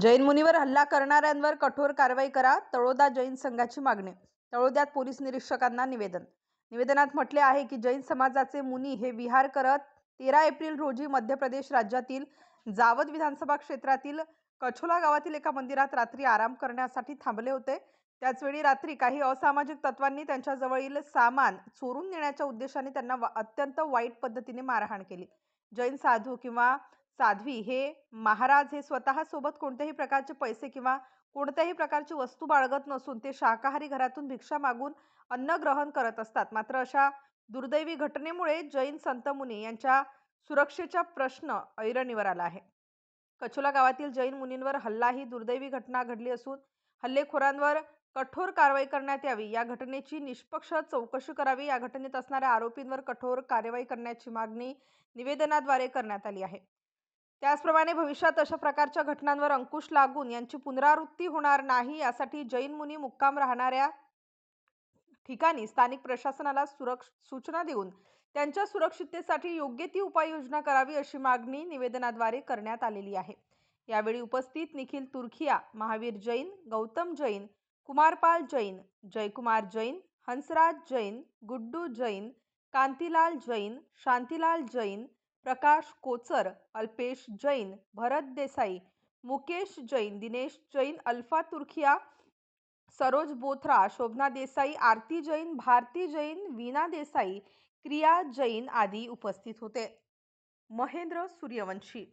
जैन मुनीवर हल्ला करणाऱ्यांवर कठोर कारवाई करा तळोदा जैन संघाची मागणी. तळोद्यात पोलीस निरीक्षकांना निवेदन. निवेदनात म्हटले आहे की जैन समाजाचे मुनी हे विहार करत तेरा एप्रिल रोजी मध्य प्रदेश राज्यातील जावद विधानसभा क्षेत्रातील कछोला गावातील एका मंदिरात रात्री आराम करण्यासाठी थांबले होते. त्याचवेळी रात्री काही असामाजिक तत्वांनी त्यांच्याजवळील सामान चोरून नेण्याच्या उद्देशाने त्यांना अत्यंत वाईट पद्धतीने मारहाण केली. जैन साधू किंवा साध्वी हे महाराज हे स्वतः सोबत कोणत्याही प्रकारचे पैसे किंवा कोणत्याही प्रकारची वस्तू बाळगत नसून ते शाकाहारी घरातून भिक्षा मागून अन्न ग्रहण करत असतात. मात्र अशा दुर्दैवी घटनेमुळे जैन संत मुनी यांच्या सुरक्षेचा प्रश्न ऐरणीवर आला आहे. कछुला गावातील जैन मुनींवर हल्ला ही दुर्दैवी घटना घडली असून हल्लेखोरांवर कठोर कारवाई करण्यात यावी या घटनेची निष्पक्ष चौकशी करावी या घटनेत असणाऱ्या आरोपींवर कठोर कारवाई करण्याची मागणी निवेदनाद्वारे करण्यात आली आहे. त्याचप्रमाणे भविष्यात अशा प्रकारच्या घटनांवर अंकुश लागून यांची पुनरावृत्ती होणार नाही यासाठी जैन मुनी मुक्काम राहणाऱ्या ठिकाणी स्थानिक प्रशासनाला सुरक्ष सूचना देऊन त्यांच्या सुरक्षिततेसाठी योग्य ती उपाययोजना करावी अशी मागणी निवेदनाद्वारे करण्यात आलेली आहे. यावेळी उपस्थित निखिल तुर्खिया महावीर जैन गौतम जैन कुमारपाल जैन जयकुमार जैन हंसराज जैन गुड्डू जैन कांतीलाल जैन शांतीलाल जैन प्रकाश कोचर अल्पेश जैन भरत देसाई मुकेश जैन दिनेश जैन अल्फा तुर्खिया सरोज बोथरा शोभना देसाई आरती जैन भारती जैन वीणा देसाई क्रिया जैन आदी उपस्थित होते. महेंद्र सूर्यवंशी